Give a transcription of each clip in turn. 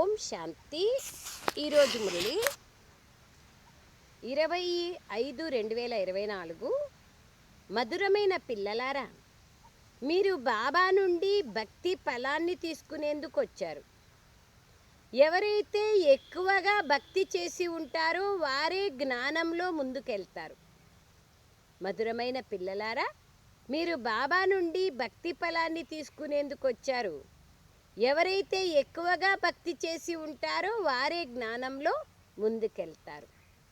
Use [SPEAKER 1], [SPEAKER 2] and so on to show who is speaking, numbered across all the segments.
[SPEAKER 1] ఓం శాంతి. ఈరోజు మురళి ఇరవై ఐదు రెండు వేల ఇరవై నాలుగు మధురమైన పిల్లలారా మీరు బాబా నుండి భక్తి ఫలాన్ని తీసుకునేందుకు వచ్చారు. ఎవరైతే ఎక్కువగా భక్తి చేసి ఉంటారో వారే జ్ఞానంలో ముందుకెళ్తారు. మధురమైన పిల్లలారా మీరు బాబా నుండి భక్తి ఫలాన్ని తీసుకునేందుకు వచ్చారు. ఎవరైతే ఎక్కువగా భక్తి చేసి ఉంటారో వారే జ్ఞానంలో ముందుకెళ్తారు.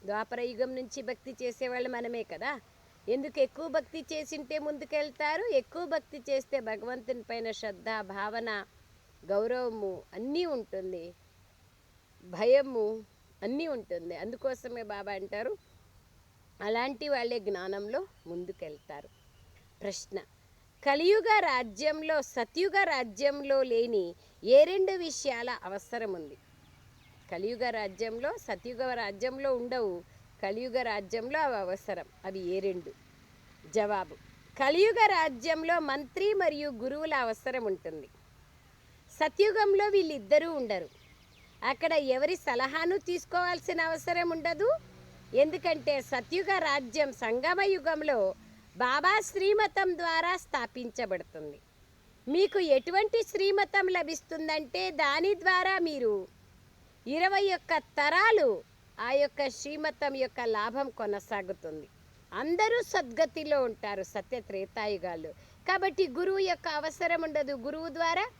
[SPEAKER 1] ద్వాపర యుగం నుంచి భక్తి చేసేవాళ్ళు మనమే కదా. ఎందుకు ఎక్కువ భక్తి చేసింటే ముందుకెళ్తారు? ఎక్కువ భక్తి చేస్తే భగవంతుని పైన శ్రద్ధ భావన గౌరవము అన్నీ ఉంటుంది. భయము అన్నీ ఉంటుంది. అందుకోసమే బాబా అంటారు అలాంటి వాళ్ళే జ్ఞానంలో ముందుకెళ్తారు. ప్రశ్న కలియుగ రాజ్యంలో సత్యుగ రాజ్యంలో లేని ఏ రెండు విషయాల అవసరం ఉంది కలియుగ రాజ్యంలో సత్యుగ రాజ్యంలో ఉండవు. కలియుగ రాజ్యంలో అవి అవసరం. అవి ఏ రెండు? జవాబు. కలియుగ రాజ్యంలో మంత్రి మరియు గురువుల అవసరం ఉంటుంది. సత్యుగంలో వీళ్ళిద్దరూ ఉండరు. అక్కడ ఎవరి సలహాను తీసుకోవాల్సిన అవసరం ఉండదు. ఎందుకంటే సత్యుగ రాజ్యం సంగమ యుగంలో బాబా శ్రీమతం ద్వారా స్థాపించబడుతుంది. మీకు ఎటువంటి శ్రీమతం లభిస్తుందంటే దాని ద్వారా మీరు ఇరవై ఒక్క తరాలు ఆ యొక్క శ్రీమతం యొక్క లాభం కొనసాగుతుంది. అందరూ సద్గతిలో ఉంటారు సత్య త్రేతాయుగాలు. కాబట్టి గురువు యొక్క అవసరం ఉండదు. గురువు ద్వారా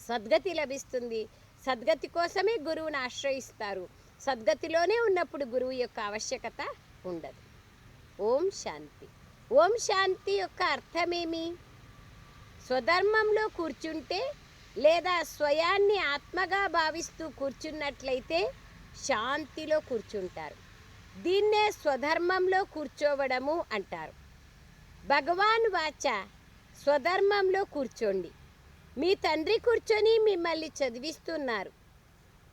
[SPEAKER 1] సద్గతి లభిస్తుంది. సద్గతి కోసమే గురువుని ఆశ్రయిస్తారు. సద్గతిలోనే ఉన్నప్పుడు గురువు యొక్క ఆవశ్యకత ఉండదు. ఓం శాంతి. ఓం శాంతి యొక్క అర్థమేమి? స్వధర్మంలో కూర్చుంటే లేదా స్వయాన్ని ఆత్మగా భావిస్తూ కూర్చున్నట్లయితే శాంతిలో కూర్చుంటారు. దీన్నే స్వధర్మంలో కూర్చోవడము అంటారు. భగవాన్ వాచ స్వధర్మంలో కూర్చోండి. మీ తండ్రి కూర్చొని మిమ్మల్ని చదివిస్తున్నారు.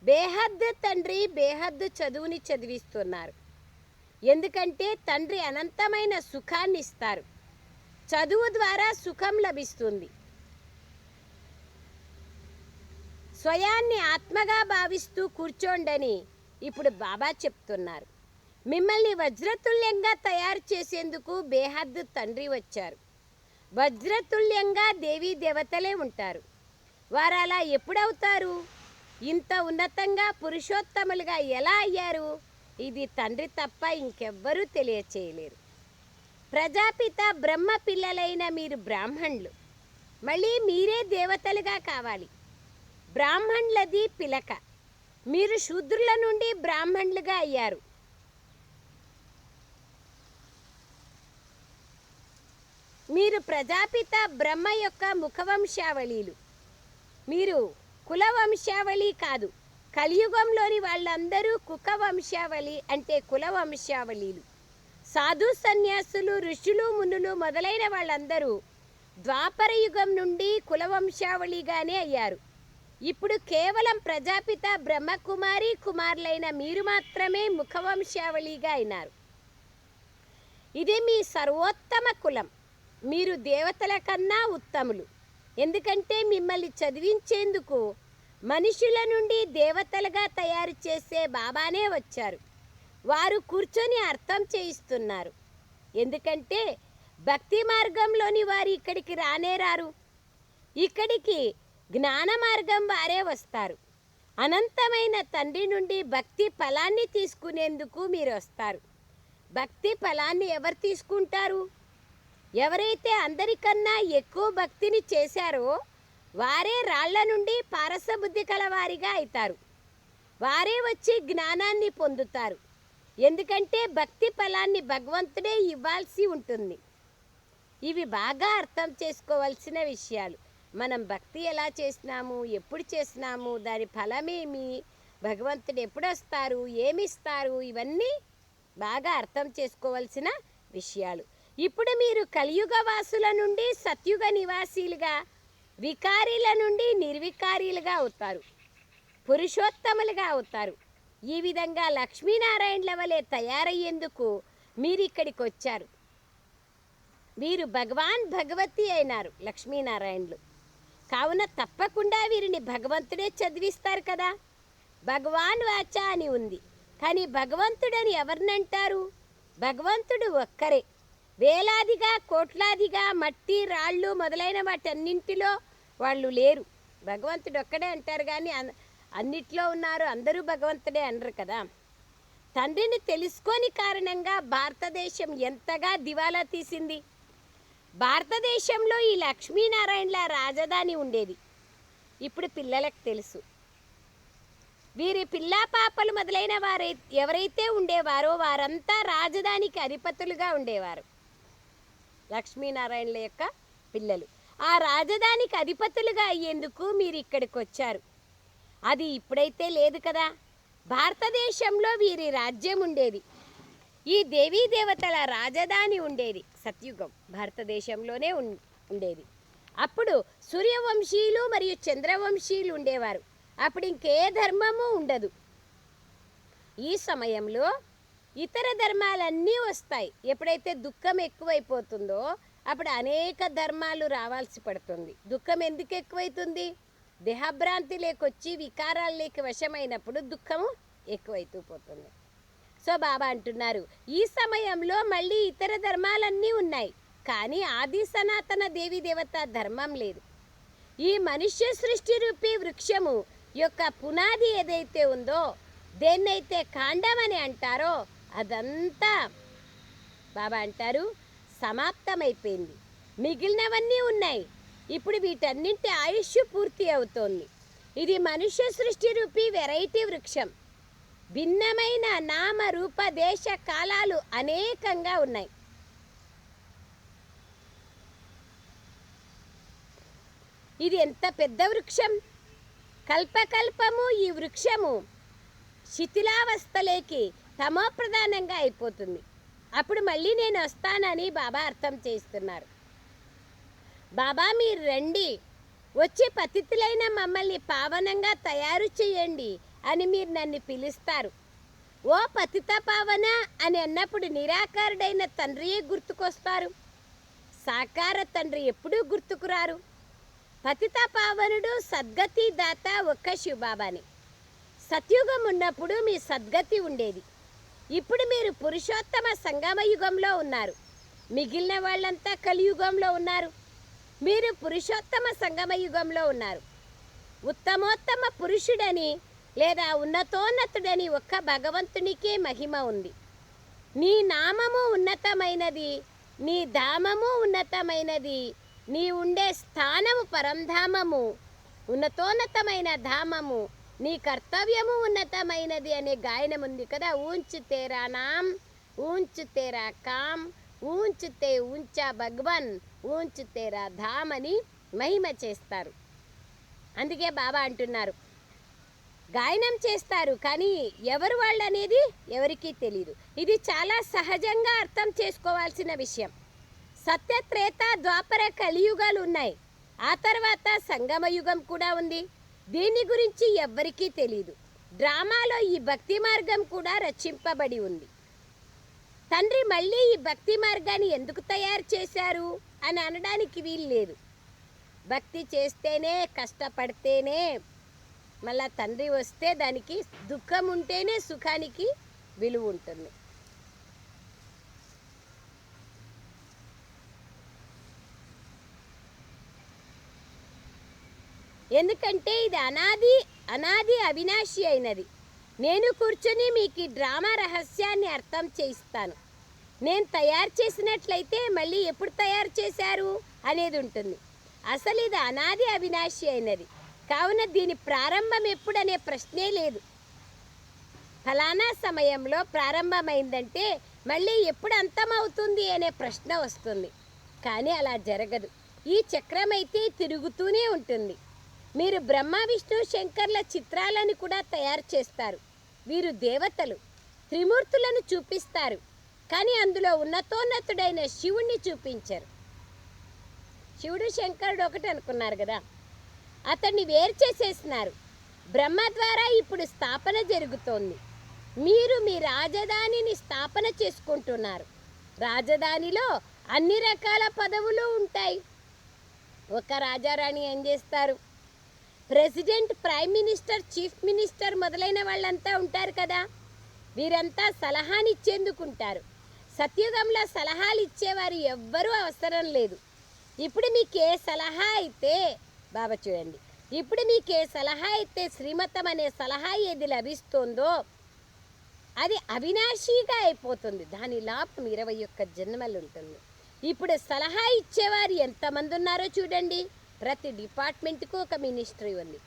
[SPEAKER 1] బేహద్దు తండ్రి బేహద్దు చదువుని చదివిస్తున్నారు. ఎందుకంటే తండ్రి అనంతమైన సుఖాన్ని ఇస్తారు చదువు ద్వారా సుఖం లభిస్తుంది. స్వయాన్ని ఆత్మగా భావిస్తూ కూర్చోండని ఇప్పుడు బాబా చెప్తున్నారు. మిమ్మల్ని వజ్రతుల్యంగా తయారు చేసేందుకు బేహద్దు తండ్రి వచ్చారు. వజ్రతుల్యంగా దేవీ దేవతలే ఉంటారు. వారు అలా ఎప్పుడవుతారు? ఇంత ఉన్నతంగా పురుషోత్తములుగా ఎలా అయ్యారు? ఇది తండ్రి తప్ప ఇంకెవ్వరూ తెలియచేయలేరు. ప్రజాపిత బ్రహ్మ పిల్లలైన మీరు బ్రాహ్మణులు. మళ్ళీ మీరే దేవతలుగా కావాలి. బ్రాహ్మణులది పిలక. మీరు శూద్రుల నుండి బ్రాహ్మణులుగా అయ్యారు. మీరు ప్రజాపిత బ్రహ్మ యొక్క ముఖవంశావళీలు. మీరు కుల వంశావళి కాదు. కలియుగంలోని వాళ్ళందరూ కుక వంశావళి అంటే కుల వంశావళిలు సాధు సన్యాసులు ఋషులు మునులు మొదలైన వాళ్ళందరూ ద్వాపర యుగం నుండి కుల వంశావళిగానే అయ్యారు. ఇప్పుడు కేవలం ప్రజాపిత బ్రహ్మకుమారి కుమారులైన మీరు మాత్రమే ముఖవంశావళిగా అయినారు. ఇది మీ సర్వోత్తమ కులం. మీరు దేవతల కన్నా ఉత్తములు. ఎందుకంటే మిమ్మల్ని చదివించేందుకు మనుషుల నుండి దేవతలుగా తయారు చేసే బాబానే వచ్చారు. వారు కూర్చొని అర్థం చేయిస్తున్నారు. ఎందుకంటే భక్తి మార్గంలోని వారు ఇక్కడికి రానే రారు. ఇక్కడికి జ్ఞాన మార్గం వారే వస్తారు. అనంతమైన తండ్రి నుండి భక్తి ఫలాన్ని తీసుకునేందుకు మీరు వస్తారు. భక్తి ఫలాన్ని ఎవరు తీసుకుంటారు? ఎవరైతే అందరికన్నా ఎక్కువ భక్తిని చేశారో వారే రాళ్ళ నుండి పారసబుద్ధి కలవారిగా అవుతారు వారే వచ్చి జ్ఞానాన్ని పొందుతారు. ఎందుకంటే భక్తి ఫలాన్ని భగవంతుడే ఇవ్వాల్సి ఉంటుంది. ఇవి బాగా అర్థం చేసుకోవాల్సిన విషయాలు. మనం భక్తి ఎలా చేసినాము ఎప్పుడు చేసినాము దాని ఫలమేమి భగవంతుడు ఎప్పుడు వస్తారు ఏమిస్తారు ఇవన్నీ బాగా అర్థం చేసుకోవాల్సిన విషయాలు. ఇప్పుడు మీరు కలియుగ వాసుల నుండి సత్యుగ నివాసీలుగా వికారీల నుండి నిర్వికారీలుగా అవుతారు. పురుషోత్తములుగా అవుతారు. ఈ విధంగా లక్ష్మీనారాయణుల వలె తయారయ్యేందుకు మీరు ఇక్కడికి వచ్చారు. వీరు భగవాన్ భగవతి అయినారు లక్ష్మీనారాయణులు. కావున తప్పకుండా వీరిని భగవంతుడే చదివిస్తారు కదా. భగవాన్ వాచ అని ఉంది. కానీ భగవంతుడని ఎవరినంటారు? భగవంతుడు ఒక్కరే. వేలాదిగా కోట్లాదిగా మట్టి రాళ్ళు మొదలైన వాటన్నింటిలో వాళ్ళు లేరు. భగవంతుడు ఒక్కడే అంటారు కానీ అన్- అన్నిట్లో ఉన్నారు అందరూ భగవంతుడే అనరు కదా. తండ్రిని తెలుసుకోని కారణంగా భారతదేశం ఎంతగా దివాలా తీసింది. భారతదేశంలో ఈ లక్ష్మీనారాయణల రాజధాని ఉండేది. ఇప్పుడు పిల్లలకు తెలుసు. వీరి పిల్లా పాపలు మొదలైన వారై ఎవరైతే ఉండేవారో వారంతా రాజధానికి అధిపతులుగా ఉండేవారు. లక్ష్మీనారాయణల యొక్క పిల్లలు. ఆ రాజధానికి అధిపతులుగా అయ్యేందుకు మీరు ఇక్కడికి వచ్చారు అది ఇప్పుడైతే లేదు కదా. భారతదేశంలో వీరి రాజ్యం ఉండేది. ఈ దేవీ దేవతల రాజధాని ఉండేది. సత్యుగం భారతదేశంలోనే ఉం- ఉండేది. అప్పుడు సూర్యవంశీయులు మరియు చంద్రవంశీయులు ఉండేవారు. అప్పుడు ఇంకే ధర్మము ఉండదు. ఈ సమయంలో ఇతర ధర్మాలన్నీ వస్తాయి. ఎప్పుడైతే దుఃఖం ఎక్కువైపోతుందో అప్పుడు అనేక ధర్మాలు రావాల్సి పడుతుంది. దుఃఖం ఎందుకు ఎక్కువైతుంది? దేహభ్రాంతి లేకొచ్చి వికారాలు లేక వశమైనప్పుడు దుఃఖము ఎక్కువైతూ పోతుంది. సో బాబా అంటున్నారు ఈ సమయంలో మళ్ళీ ఇతర ధర్మాలన్నీ ఉన్నాయి కానీ ఆది సనాతన దేవి దేవత ధర్మం లేదు. ఈ మనుష్య సృష్టి రూపీ వృక్షము యొక్క పునాది ఏదైతే ఉందో దేన్నైతే కాండం అని అంటారో అదంతా బాబా అంటారు సమాప్తమైపోయింది. మిగిలినవన్నీ ఉన్నాయి. ఇప్పుడు వీటన్నింటి ఆయుష్ పూర్తి అవుతోంది. ఇది మనుష్య సృష్టి రూపీ వెరైటీ వృక్షం. భిన్నమైన నామ రూప దేశ కాలాలు అనేకంగా ఉన్నాయి. ఇది ఎంత పెద్ద వృక్షం? కల్పకల్పము ఈ వృక్షము శిథిలావస్థలేకి తమోప్రధానంగా అయిపోతుంది. అప్పుడు మళ్ళీ నేను వస్తానని బాబా అర్థం చేస్తున్నారు. బాబా మీరు రండి. వచ్చి పతితులైన మమ్మల్ని పావనంగా తయారు చేయండి అని మీరు నన్ను పిలుస్తారు. ఓ పతిత పావన అని అన్నప్పుడు నిరాకారుడైన తండ్రియే గుర్తుకొస్తారు. సాకార తండ్రి ఎప్పుడూ గుర్తుకురారు. పతిత పావనుడు సద్గతి దాత ఒక్క శివబాబాని. సత్యుగం ఉన్నప్పుడు మీ సద్గతి ఉండేది. ఇప్పుడు మీరు పురుషోత్తమ సంగమ యుగంలో ఉన్నారు. మిగిలిన వాళ్ళంతా కలియుగంలో ఉన్నారు. మీరు పురుషోత్తమ సంగమ యుగంలో ఉన్నారు. ఉత్తమోత్తమ పురుషుడని లేదా ఉన్నతోన్నతుడని ఒక్క భగవంతునికే మహిమ ఉంది. నీ నామము ఉన్నతమైనది నీ ధామము ఉన్నతమైనది నీ ఉండే స్థానము పరంధామము ఉన్నతోన్నతమైన ధామము నీ కర్తవ్యము ఉన్నతమైనది అనే గాయనం ఉంది కదా. ఊంచు తేరా నామ్ ఊంచు తేరా కామ్ ఊంచుతే ఊంచా భగవన్ ఊంచు తేరా ధామ్ అని మహిమ చేస్తారు. అందుకే బాబా అంటున్నారు గాయనం చేస్తారు కానీ ఎవరు వాళ్ళు అనేది ఎవరికీ తెలియదు ఇది చాలా సహజంగా అర్థం చేసుకోవాల్సిన విషయం. సత్యత్రేత ద్వాపర కలియుగాలు ఉన్నాయి. ఆ తర్వాత సంగమయుగం కూడా ఉంది. దీని గురించి ఎవ్వరికీ తెలియదు డ్రామాలో ఈ భక్తి మార్గం కూడా రచింపబడి ఉంది. తండ్రి మళ్ళీ ఈ భక్తి మార్గాన్ని ఎందుకు తయారు చేశారు అని అనడానికి వీలు లేదు భక్తి చేస్తేనే కష్టపడితేనే మళ్ళా తండ్రి వస్తే దానికి దుఃఖం ఉంటేనే సుఖానికి విలువ ఉంటుంది. ఎందుకంటే ఇది అనాది అనాది అవినాశి అయినది. నేను కూర్చొని మీకు ఈ డ్రామా రహస్యాన్ని అర్థం చేయిస్తాను. నేను తయారు చేసినట్లయితే మళ్ళీ ఎప్పుడు తయారు చేశారు అనేది ఉంటుంది. అసలు ఇది అనాది అవినాశి అయినది. కావున దీని ప్రారంభం ఎప్పుడనే ప్రశ్నే లేదు. ఫలానా సమయంలో ప్రారంభమైందంటే మళ్ళీ ఎప్పుడు అంతమవుతుంది అనే ప్రశ్న వస్తుంది. కానీ అలా జరగదు. ఈ చక్రం అయితే తిరుగుతూనే ఉంటుంది. మీరు బ్రహ్మ విష్ణు శంకర్ల చిత్రాలను కూడా తయారు చేస్తారు. వీరు దేవతలు. త్రిమూర్తులను చూపిస్తారు. కానీ అందులో ఉన్నతోన్నతుడైన శివుణ్ణి చూపించరు. శివుడు శంకరుడు ఒకటి అనుకున్నారు కదా? అతన్ని వేరు చేసేసినారు. బ్రహ్మ ద్వారా ఇప్పుడు స్థాపన జరుగుతోంది. మీరు మీ రాజధానిని స్థాపన చేసుకుంటున్నారు. రాజధానిలో అన్ని రకాల పదవులు ఉంటాయి. ఒక రాజారాణి ఏం చేస్తారు? President prime minister chief minister మొదలైన వాళ్ళంతా ఉంటారు కదా. వీరంతా సలహానిచ్చేందుకుంటారు. సత్యుగంలో సలహాలు ఇచ్చేవారు ఎవ్వరూ అవసరం లేదు. ఇప్పుడు మీకు ఏ సలహా అయితే బాబా చూడండి. ఇప్పుడు మీకు ఏ సలహా అయితే శ్రీమతం అనే సలహా ఏది లభిస్తుందో అది అవినాశీగా అయిపోతుంది. దాని లాభం ఇరవై ఒక్క జన్మలు ఉంటుంది ఇప్పుడు సలహా ఇచ్చేవారు ఎంతమంది ఉన్నారో చూడండి. ప్రతి డిపార్ట్మెంట్కు ఒక మినిస్ట్రీ ఉంది.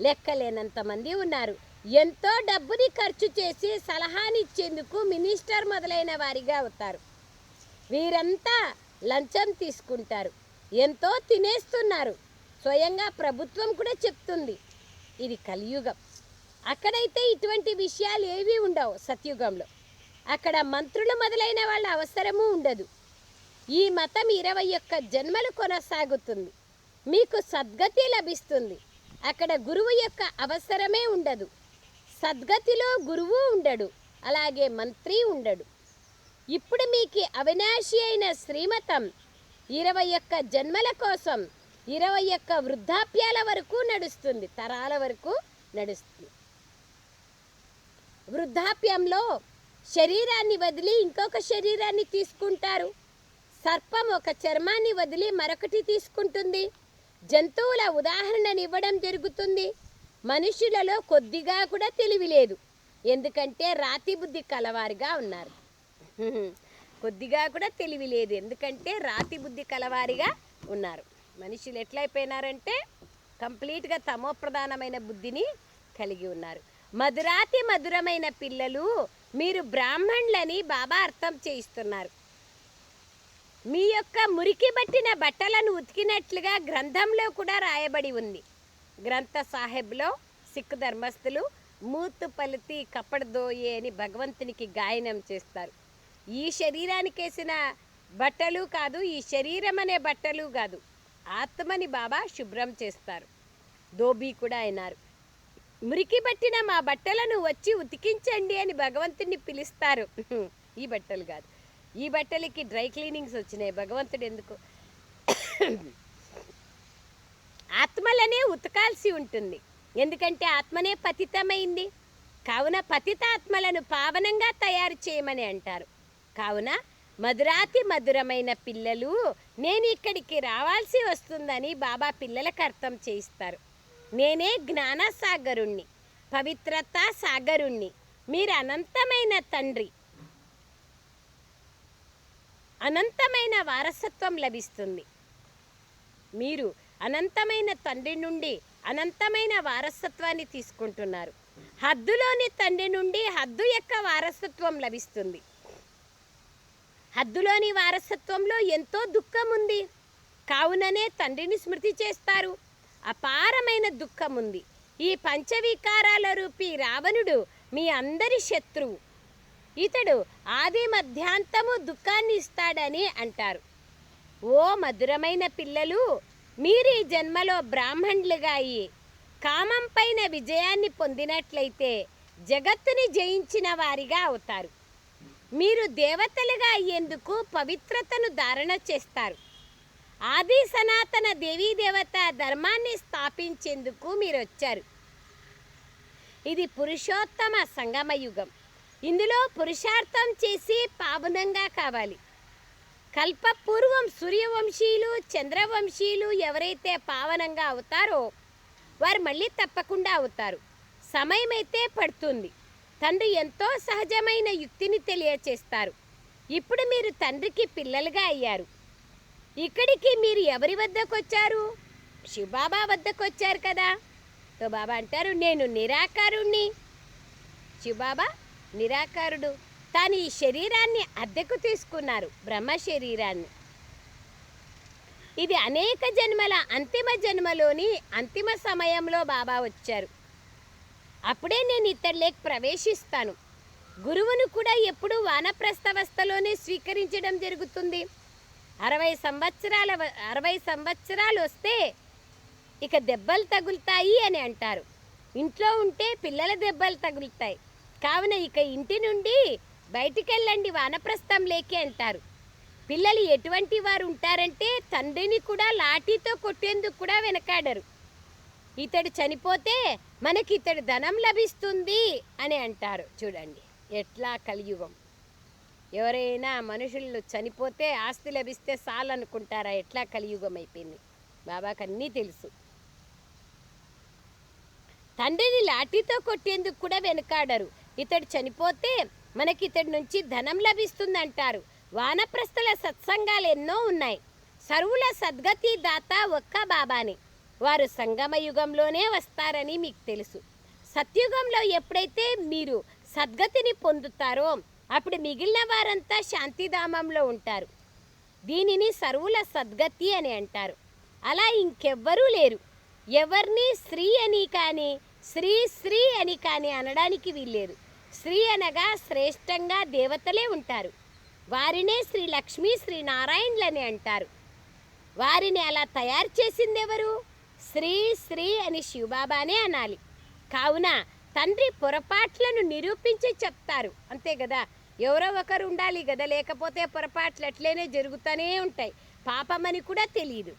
[SPEAKER 1] లెక్కలేనంత మంది ఉన్నారు. ఎంతో డబ్బుని ఖర్చు చేసి సలహానిచ్చేందుకు మినిస్టర్ మొదలైన వారిగా అవుతారు. వీరంతా లంచం తీసుకుంటారు. ఎంతో తినేస్తున్నారు. స్వయంగా ప్రభుత్వం కూడా చెప్తుంది. ఇది కలియుగం. అక్కడైతే ఇటువంటి విషయాలు ఏవీ ఉండవు సత్యుగంలో. అక్కడ మంత్రులు మొదలైన వాళ్ళ అవసరము ఉండదు. ఈ మతం ఇరవై ఒక్క జన్మలు కొనసాగుతుంది. మీకు సద్గతి లభిస్తుంది. అక్కడ గురువు యొక్క అవసరమే ఉండదు. సద్గతిలో గురువు ఉండడు. అలాగే మంత్రి ఉండడు. ఇప్పుడు మీకు అవినాశి అయిన శ్రీమతం ఇరవై ఒక్క జన్మల కోసం ఇరవై ఒక్క వృద్ధాప్యాల వరకు నడుస్తుంది. తరాల వరకు నడుస్తుంది. వృద్ధాప్యంలో శరీరాన్ని వదిలి ఇంకొక శరీరాన్ని తీసుకుంటారు. సర్పం ఒక చర్మాన్ని వదిలి మరొకటి తీసుకుంటుంది. జంతువుల ఉదాహరణనివ్వడం జరుగుతుంది. మనుషులలో కొద్దిగా కూడా తెలివి లేదు. ఎందుకంటే రాతి బుద్ధి కలవారిగా ఉన్నారు. కొద్దిగా కూడా తెలివి లేదు. ఎందుకంటే రాతి బుద్ధి కలవారిగా ఉన్నారు. మనుషులు ఎట్లయిపోయినారంటే కంప్లీట్గా తమోప్రధానమైన బుద్ధిని కలిగి ఉన్నారు. మధురాతి మధురమైన పిల్లలు మీరు బ్రాహ్మణులని బాబా అర్థం చేయిస్తున్నారు. మీ యొక్క మురికి బట్టిన బట్టలను ఉతికినట్లుగా గ్రంథంలో కూడా రాయబడి ఉంది. గ్రంథ సాహెబ్లో సిక్కు ధర్మస్థులు మూతు పలితి కప్పడదోయే అని భగవంతునికి గాయనం చేస్తారు. ఈ శరీరానికి వేసిన బట్టలు కాదు ఈ శరీరం అనే బట్టలు కాదు ఆత్మని బాబా శుభ్రం చేస్తారు. దోబీ కూడా అయినారు. మురికి పట్టిన మా బట్టలను వచ్చి ఉతికించండి అని భగవంతుని పిలుస్తారు. ఈ బట్టలు కాదు. ఈ బట్టలకి డ్రై క్లీనింగ్స్ వచ్చినాయి. భగవంతుడు ఎందుకు? ఆత్మలనే ఉతకాల్సి ఉంటుంది. ఎందుకంటే ఆత్మనే పతితమైంది. కావున పతితాత్మలను పావనంగా తయారు చేయమని అంటారు. కావున మధురాతి మధురమైన పిల్లలు నేను ఇక్కడికి రావాల్సి వస్తుందని బాబా పిల్లలకు అర్థం చేయిస్తారు. నేనే జ్ఞాన సాగరుణ్ణి పవిత్రత సాగరుణ్ణి మీరు అనంతమైన తండ్రి అనంతమైన వారసత్వం లభిస్తుంది. మీరు అనంతమైన తండ్రి నుండి అనంతమైన వారసత్వాన్ని తీసుకుంటున్నారు. హద్దులోని తండ్రి నుండి హద్దు యొక్క వారసత్వం లభిస్తుంది. హద్దులోని వారసత్వంలో ఎంతో దుఃఖం ఉంది. కావుననే తండ్రిని స్మృతి చేస్తారు. అపారమైన దుఃఖం ఉంది. ఈ పంచవికారాల రూపీ రావణుడు మీ అందరి శత్రువు. ఇతడు ఆది మధ్యాంతము దుఃఖాన్ని ఇస్తాడని అంటారు. ఓ మధురమైన పిల్లలు మీరీ జన్మలో బ్రాహ్మణులుగా అయ్యి కామం పైన విజయాన్ని పొందినట్లయితే జగత్తుని జయించిన వారిగా అవుతారు. మీరు దేవతలుగా అయ్యేందుకు పవిత్రతను ధారణ చేస్తారు. ఆది సనాతన దేవీ దేవత ధర్మాన్ని స్థాపించేందుకు మీరు వచ్చారు ఇది పురుషోత్తమ సంగమ యుగం ఇందులో పురుషార్థం చేసి పావనంగా కావాలి. కల్పపూర్వం సూర్యవంశీయులు చంద్రవంశీయులు ఎవరైతే పావనంగా అవుతారో వారు మళ్ళీ తప్పకుండా అవుతారు. సమయమైతే పడుతుంది. తండ్రి ఎంతో సహజమైన యుక్తిని తెలియచేస్తారు. ఇప్పుడు మీరు తండ్రికి పిల్లలుగా అయ్యారు. ఇక్కడికి మీరు ఎవరి వద్దకు వచ్చారు శివబాబా వద్దకు వచ్చారు కదా. తో బాబా అంటారు నేను నిరాకారుణ్ణి. శివబాబా నిరాకారుడు. తాను ఈ శరీరాన్ని అద్దెకు తీసుకున్నారు బ్రహ్మ శరీరాన్ని. ఇది అనేక జన్మల అంతిమ జన్మలోని అంతిమ సమయంలో బాబా వచ్చారు. అప్పుడే నేను ఇతరులేకి ప్రవేశిస్తాను. గురువును కూడా ఎప్పుడు వానప్రస్థవస్థలోనే స్వీకరించడం జరుగుతుంది. అరవై సంవత్సరాల అరవై సంవత్సరాలు వస్తే ఇక దెబ్బలు తగులుతాయి అని అంటారు. ఇంట్లో ఉంటే పిల్లల దెబ్బలు తగులుతాయి. కావున ఇక ఇంటి నుండి బయటికి వెళ్ళండి వానప్రస్థం లేకే అంటారు. పిల్లలు ఎటువంటి వారు ఉంటారంటే తండ్రిని కూడా లాఠీతో కొట్టేందుకు కూడా వెనకాడరు. ఇతడు చనిపోతే మనకి ఇతడు ధనం లభిస్తుంది అని అంటారు. చూడండి ఎట్లా కలియుగం. ఎవరైనా మనుషులు చనిపోతే ఆస్తి లభిస్తే చాలనుకుంటారా ఎట్లా కలియుగం అయిపోయింది? బాబాకు అన్నీ తెలుసు. తండ్రిని లాఠీతో కొట్టేందుకు కూడా వెనుకాడరు. ఇతడు చనిపోతే మనకి ఇతడి నుంచి ధనం లభిస్తుందంటారు. వానప్రస్థల సత్సంగాలు ఎన్నో ఉన్నాయి. సర్వుల సద్గతి దాత ఒక్క బాబాని. వారు సంగమ యుగంలోనే వస్తారని మీకు తెలుసు. సత్యుగంలో ఎప్పుడైతే మీరు సద్గతిని పొందుతారో అప్పుడు మిగిలిన వారంతా శాంతిధామంలో ఉంటారు. దీనిని సర్వుల సద్గతి అని అంటారు. అలా ఇంకెవ్వరూ లేరు. ఎవరిని స్త్రీ అని కానీ శ్రీ శ్రీ అని కానీ అనడానికి వీల్లేదు. స్త్రీ అనగా శ్రేష్టంగా దేవతలే ఉంటారు. వారినే శ్రీ లక్ష్మీ శ్రీ నారాయణులని అంటారు. వారిని అలా తయారు చేసింది ఎవరు శ్రీ శ్రీ అని శివబాబానే అనాలి. కావున తండ్రి పొరపాట్లను నిరూపించి చెప్తారు. అంతే కదా ఎవరో ఒకరు ఉండాలి కదా లేకపోతే పొరపాట్లు అట్లనే జరుగుతూనే ఉంటాయి. పాపమని కూడా తెలియదు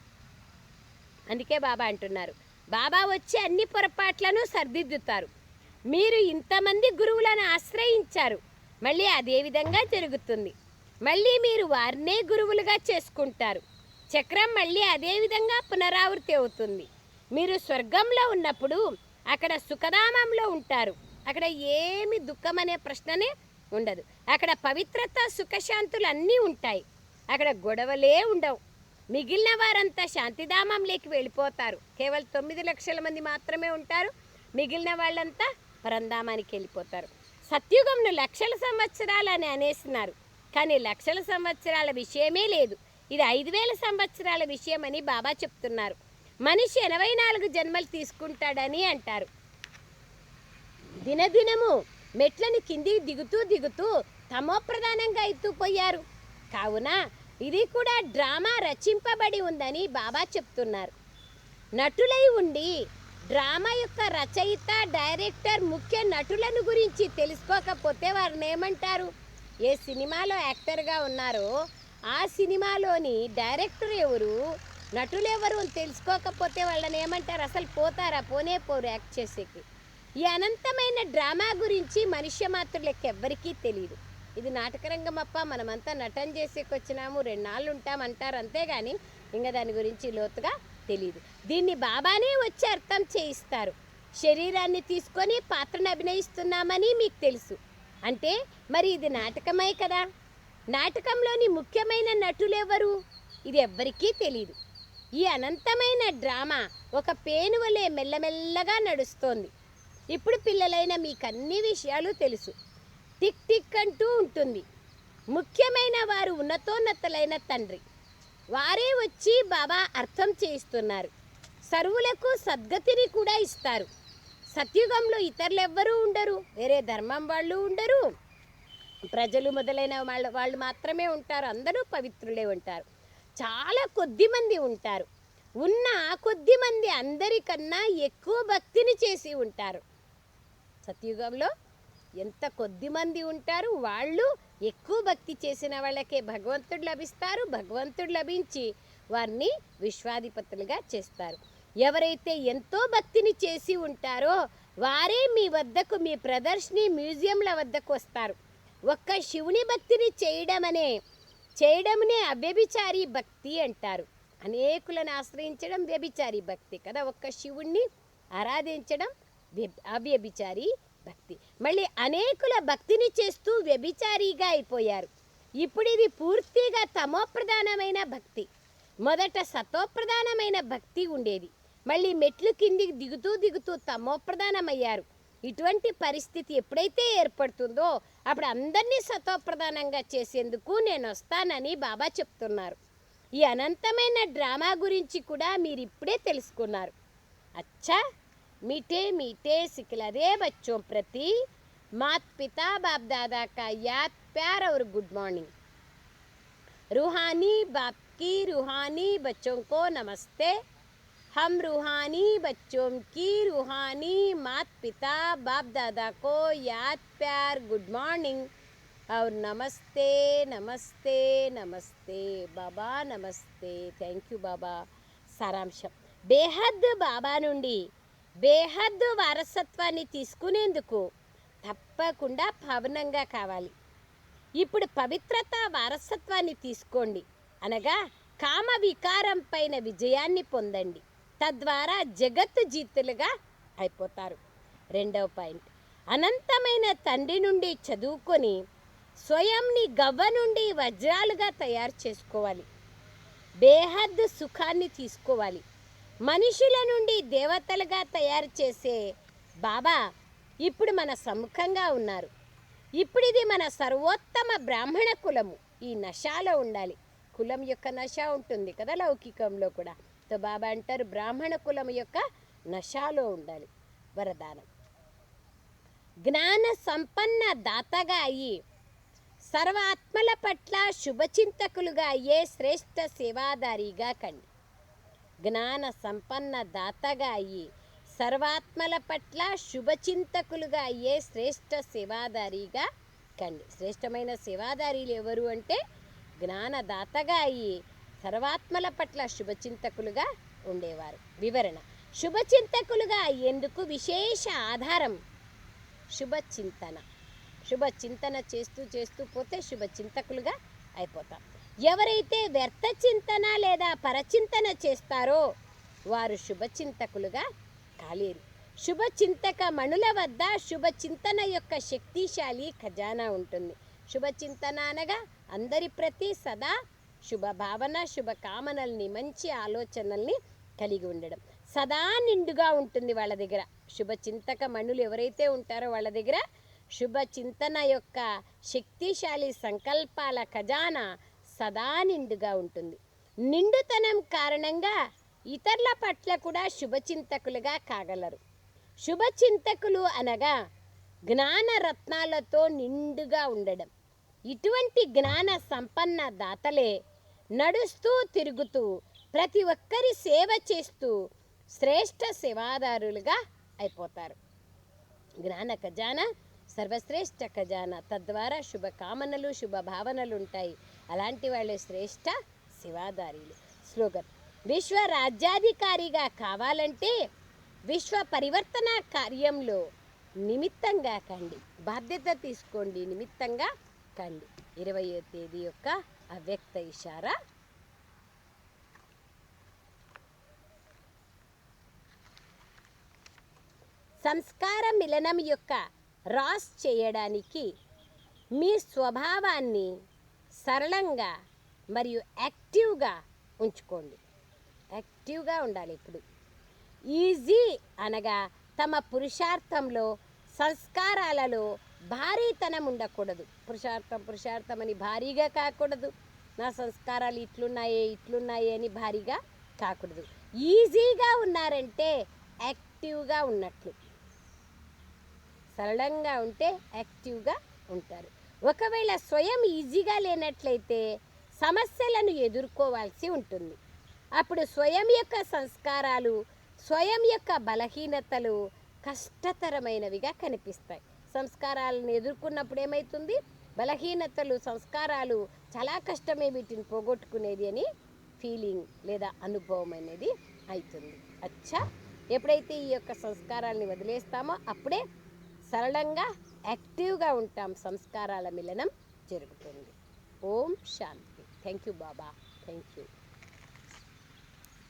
[SPEAKER 1] అందుకే బాబా అంటున్నారు. బాబా వచ్చి అన్ని పొరపాట్లను సరిదిద్దుతారు. మీరు ఇంతమంది గురువులను ఆశ్రయించారు. మళ్ళీ అదే విధంగా జరుగుతుంది. మళ్ళీ మీరు వారినే గురువులుగా చేసుకుంటారు. చక్రం మళ్ళీ అదే విధంగా పునరావృతి అవుతుంది. మీరు స్వర్గంలో ఉన్నప్పుడు అక్కడ సుఖధామంలో ఉంటారు. అక్కడ ఏమి దుఃఖం అనే ప్రశ్ననే ఉండదు. అక్కడ పవిత్రత సుఖశాంతులు అన్నీ ఉంటాయి. అక్కడ గొడవలే ఉండవు. మిగిలిన వారంతా శాంతిధామంలోకి వెళ్ళిపోతారు. కేవలం తొమ్మిది లక్షల మంది మాత్రమే ఉంటారు. మిగిలిన వాళ్ళంతా పరంధామానికి వెళ్ళిపోతారు సత్యుగంను లక్షల సంవత్సరాలు అని అనేసినారు కానీ లక్షల సంవత్సరాల విషయమే లేదు. ఇది ఐదు వేల సంవత్సరాల విషయమని బాబా చెప్తున్నారు. మనిషి ఎనభై నాలుగు జన్మలు తీసుకుంటాడని అంటారు. దినదినము మెట్లను కిందికి దిగుతూ దిగుతూ తమోప్రధానంగా ఎత్తుపోయారు కావున ఇది కూడా డ్రామా రచింపబడి ఉందని బాబా చెప్తున్నారు. నటులై ఉండి డ్రామా యొక్క రచయిత డైరెక్టర్ ముఖ్య నటులను గురించి తెలుసుకోకపోతే వారిని ఏమంటారు? ఏ సినిమాలో యాక్టర్గా ఉన్నారో ఆ సినిమాలోని డైరెక్టర్ ఎవరు నటులు ఎవరు అని తెలుసుకోకపోతే వాళ్ళని ఏమంటారు? అసలు పోతారా? పోనే పోరు యాక్ట్ చేసేకి. ఈ అనంతమైన డ్రామా గురించి మనుష్య మాత్రులకు ఎవ్వరికీ తెలియదు ఇది నాటకరంగం అప్ప మనమంతా నటన చేసేకి వచ్చినాము రెండు నాళ్ళు ఉంటాం అంటారు అంతేగాని ఇంకా దాని గురించి లోతుగా తెలియదు దీన్ని బాబానే వచ్చి అర్థం చేయిస్తారు. శరీరాన్ని తీసుకొని పాత్రను అభినయిస్తున్నామని మీకు తెలుసు. అంటే మరి ఇది నాటకమే కదా? నాటకంలోని ముఖ్యమైన నటులెవరు? ఇది ఎవ్వరికీ తెలియదు ఈ అనంతమైన డ్రామా ఒక పేనువలే మెల్లమెల్లగా నడుస్తోంది. ఇప్పుడు పిల్లలైన మీకు అన్ని విషయాలు తెలుసు. టిక్ టిక్ అంటూ ఉంటుంది. ముఖ్యమైన వారు ఉన్నతోన్నతలైన తండ్రి. వారే వచ్చి బాబా అర్థం చేయిస్తున్నారు. సర్వులకు సద్గతిని కూడా ఇస్తారు. సత్యుగంలో ఇతరులు ఎవ్వరూ ఉండరు. వేరే ధర్మం వాళ్ళు ఉండరు. ప్రజలు మొదలైన వాళ్ళ వాళ్ళు మాత్రమే ఉంటారు. అందరూ పవిత్రులే ఉంటారు. చాలా కొద్ది మంది ఉంటారు. ఉన్న కొద్ది మంది అందరికన్నా ఎక్కువ భక్తిని చేసి ఉంటారు. సత్యుగంలో ఎంత కొద్ది మంది ఉంటారు వాళ్ళు ఎక్కువ భక్తి చేసిన వాళ్ళకే భగవంతుడు లభిస్తారు భగవంతుడు లభించి వారిని విశ్వాధిపతులుగా చేస్తారు. ఎవరైతే ఎంతో భక్తిని చేసి ఉంటారో వారే మీ వద్దకు మీ ప్రదర్శని మ్యూజియంల వద్దకు వస్తారు. ఒక్క శివుని భక్తిని చేయడమనే చేయడమనే అవ్యభిచారి భక్తి అంటారు. అనేకులను ఆశ్రయించడం వ్యభిచారి భక్తి కదా ఒక్క శివుణ్ణి ఆరాధించడం వ్య- అవ్యభిచారి భక్తి. మళ్ళీ అనేకుల భక్తిని చేస్తూ వ్యభిచారిగా అయిపోయారు. ఇప్పుడు ఇది పూర్తిగా తమోప్రధానమైన భక్తి. మొదట సతోప్రధానమైన భక్తి ఉండేది. మళ్ళీ మెట్లు కిందికి దిగుతూ దిగుతూ తమోప్రధానమయ్యారు. ఇటువంటి పరిస్థితి ఎప్పుడైతే ఏర్పడుతుందో అప్పుడు అందరినీ సతోప్రధానంగా చేసేందుకు నేను వస్తానని బాబా చెప్తున్నారు. ఈ అనంతమైన డ్రామా గురించి కూడా మీరు ఇప్పుడే తెలుసుకున్నారు. అచ్చా! मीठे मीठे सिखलारे बच्चों प्रति मात पिता बाप दादा का याद प्यार और गुड मॉर्निंग रूहानी बाप की रूहानी बच्चों को नमस्ते हम रूहानी बच्चों की रूहानी मात पिता बाप दादा को याद प्यार गुड मॉर्निंग और నమస్తే నమస్తే నమస్తే బాబా నమస్తే థ్యాంక్ యూ బాబా సారాంశం బేహద్ బాబా నుండి బేహద్దు వారసత్వాన్ని తీసుకునేందుకు తప్పకుండా పవనంగా కావాలి. ఇప్పుడు పవిత్రత వారసత్వాన్ని తీసుకోండి. అనగా కామ వికారం పైన విజయాన్ని పొందండి. తద్వారా జగత్తు జీతులుగా అయిపోతారు. రెండవ పాయింట్. అనంతమైన తండ్రి నుండి చదువుకొని స్వయంని గవ్వ నుండి వజ్రాలుగా తయారు చేసుకోవాలి. బేహద్దు సుఖాన్ని తీసుకోవాలి. మనుషుల నుండి దేవతలుగా తయారు చేసే బాబా ఇప్పుడు మన సముఖంగా ఉన్నారు. ఇప్పుడు ఇది మన సర్వోత్తమ బ్రాహ్మణ కులము. ఈ నశాలో ఉండాలి. కులం యొక్క నశ ఉంటుంది కదా లౌకికంలో కూడా. తో బాబా అంటారు బ్రాహ్మణ కులం యొక్క నశాలో ఉండాలి. వరదానం. జ్ఞాన సంపన్న దాతగా అయ్యి సర్వాత్మల పట్ల శుభచింతకులుగా అయ్యే శ్రేష్ఠ సేవాదారిగా కండి. జ్ఞాన సంపన్న దాతగా అయ్యి సర్వాత్మల పట్ల శుభచింతకులుగా అయ్యే శ్రేష్ఠ సేవాదారిగా కండి. శ్రేష్టమైన సేవాదారీలు ఎవరు అంటే జ్ఞానదాతగా అయ్యి సర్వాత్మల పట్ల శుభచింతకులుగా ఉండేవారు. వివరణ. శుభచింతకులుగా అయ్యేందుకు విశేష ఆధారం శుభచింతన. శుభచింతన చేస్తూ చేస్తూ పోతే శుభచింతకులుగా అయిపోతాం. ఎవరైతే వ్యర్థ చింతన లేదా పరచింతన చేస్తారో వారు శుభచింతకులుగా కాలేరు. శుభచింతక మణుల వద్ద శుభచింతన యొక్క శక్తిశాలి ఖజానా ఉంటుంది. శుభచింతన అనగా అందరి ప్రతి సదా శుభ భావన శుభకామనల్ని మంచి ఆలోచనల్ని కలిగి ఉండడం. సదా నిండుగా ఉంటుంది వాళ్ళ దగ్గర. శుభచింతక మణులు ఎవరైతే ఉంటారో వాళ్ళ దగ్గర శుభ చింతన యొక్క శక్తిశాలి సంకల్పాల ఖజానా సదా నిండుగా ఉంటుంది. నిండుతనం కారణంగా ఇతరుల పట్ల కూడా శుభచింతకులుగా కాగలరు. శుభచింతకులు అనగా జ్ఞాన రత్నాలతో నిండుగా ఉండడం. ఇటువంటి జ్ఞాన సంపన్న దాతలే నడుస్తూ తిరుగుతూ ప్రతి ఒక్కరి సేవ చేస్తూ శ్రేష్ఠ సేవాదారులుగా అయిపోతారు. జ్ఞాన ఖజానా సర్వశ్రేష్ఠ ఖజానా తద్వారా శుభకామనలు శుభ భావనలు ఉంటాయి. అలాంటి వాళ్ళే శ్రేష్ఠ శివాదారీలు స్లోగన్. విశ్వ రాజ్యాధికారిగా కావాలంటే విశ్వ పరివర్తన కార్యంలో నిమిత్తంగా కండి. బాధ్యత తీసుకోండి నిమిత్తంగా కండి. ఇరవయో తేదీ యొక్క అవ్యక్త ఇషారా. సంస్కార మిలనం యొక్క రాస్ చేయడానికి మీ స్వభావాన్ని సరళంగా మరియు యాక్టివ్గా ఉంచుకోండి. యాక్టివ్గా ఉండాలి ఇప్పుడు. ఈజీ అనగా తమ పురుషార్థంలో సంస్కారాలలో భారీతనం ఉండకూడదు. పురుషార్థం పురుషార్థం అని భారీగా కాకూడదు. నా సంస్కారాలు ఇట్లున్నాయే ఇట్లున్నాయే అని భారీగా కాకూడదు. ఈజీగా ఉన్నారంటే యాక్టివ్గా ఉన్నట్లు. సరళంగా ఉంటే యాక్టివ్గా ఉంటారు. ఒకవేళ స్వయం ఈజీగా లేనట్లయితే సమస్యలను ఎదుర్కోవాల్సి ఉంటుంది. అప్పుడు స్వయం యొక్క సంస్కారాలు స్వయం యొక్క బలహీనతలు కష్టతరమైనవిగా కనిపిస్తాయి. సంస్కారాలను ఎదుర్కొన్నప్పుడు ఏమవుతుంది బలహీనతలు సంస్కారాలు చాలా కష్టమే వీటిని పోగొట్టుకునేది అని ఫీలింగ్ లేదా అనుభవం అనేది అవుతుంది అచ్చా! ఎప్పుడైతే ఈ యొక్క సంస్కారాలని వదిలేస్తామో అప్పుడే సరళంగా యాక్టివ్గా ఉంటాం. సంస్కారాల మిలనం జరుగుతుంది. Om Shanti. Thank you Baba. Thank you